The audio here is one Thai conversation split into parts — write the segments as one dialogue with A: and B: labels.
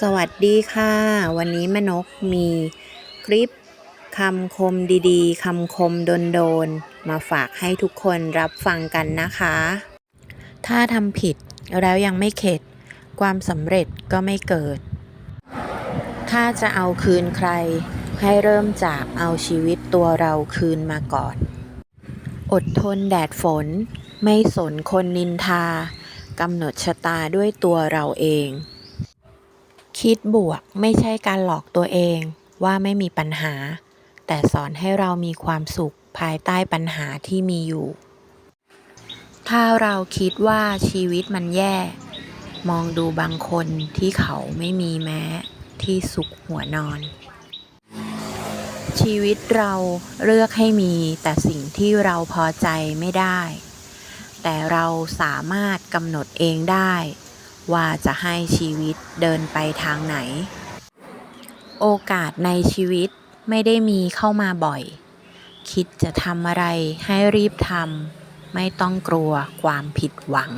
A: สวัสดีค่ะ วันนี้แม่นกมีคลิปคำคมดีๆคำคมโดนๆมาฝากให้ทุกคนรับฟังกันนะคะ ถ้าทำผิดแล้วยังไม่เข็ด ความสำเร็จก็ไม่เกิด ถ้าจะเอาคืนใคร ให้เริ่มจากเอาชีวิตตัวเราคืนมาก่อน อดทนแดดฝน ไม่สนคนนินทากำหนดชะตาด้วยตัวเราเอง คิดบวกไม่ใช่การหลอกตัวเองว่าไม่มีปัญหา แต่สอนให้เรามีความสุขภายใต้ปัญหาที่มีอยู่ ถ้าเราคิดว่าชีวิตมันแย่ มองดูบางคนที่เขาไม่มีแม้ที่สุขหัวนอน ชีวิตเราเลือกให้มีแต่สิ่งที่เราพอใจไม่ได้ แต่เราสามารถกำหนดเองได้ ว่าจะให้ชีวิตเดินไปทางไหน โอกาสในชีวิตไม่ได้มีเข้ามาบ่อย คิดจะทำอะไรให้รีบทำไม่ต้องกลัวความผิดหวัง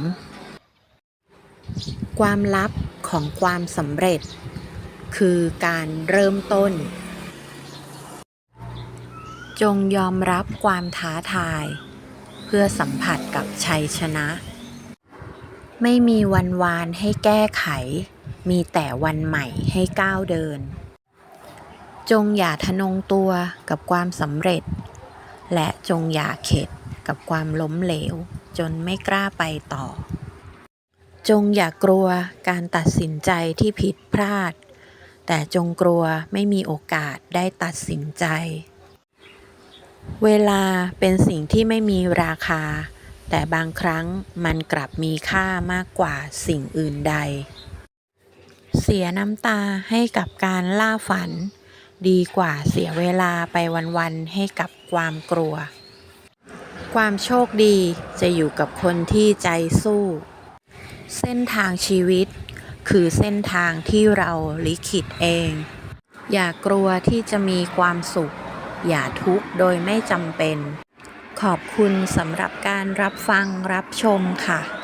A: ความลับของความสำเร็จ คือการเริ่มต้น จงยอมรับความท้าทาย เพื่อสัมผัสกับชัยชนะ ไม่มีวันวานให้แก้ไข มีแต่วันใหม่ให้ก้าวเดิน จงอย่าทะนงตัวกับความสำเร็จ และจงอย่าเข็ดกับความล้มเหลว จนไม่กล้าไปต่อ จงอย่ากลัวการตัดสินใจที่ผิดพลาด แต่จงกลัวไม่มีโอกาสได้ตัดสินใจ เวลาเป็นสิ่งที่ไม่มีราคา แต่บางครั้งมันกลับมีค่ามากกว่าสิ่งอื่นใด เสียน้ำตาให้กับการล่าฝัน ดีกว่าเสียเวลาไปวันๆให้กับความกลัว ความโชคดีจะอยู่กับคนที่ใจสู้ เส้นทางชีวิต คือเส้นทางที่เราลิขิตเอง อย่ากลัวที่จะมีความสุข อย่าทุกข์โดยไม่จำเป็น ขอบคุณสำหรับการรับฟังรับชมค่ะ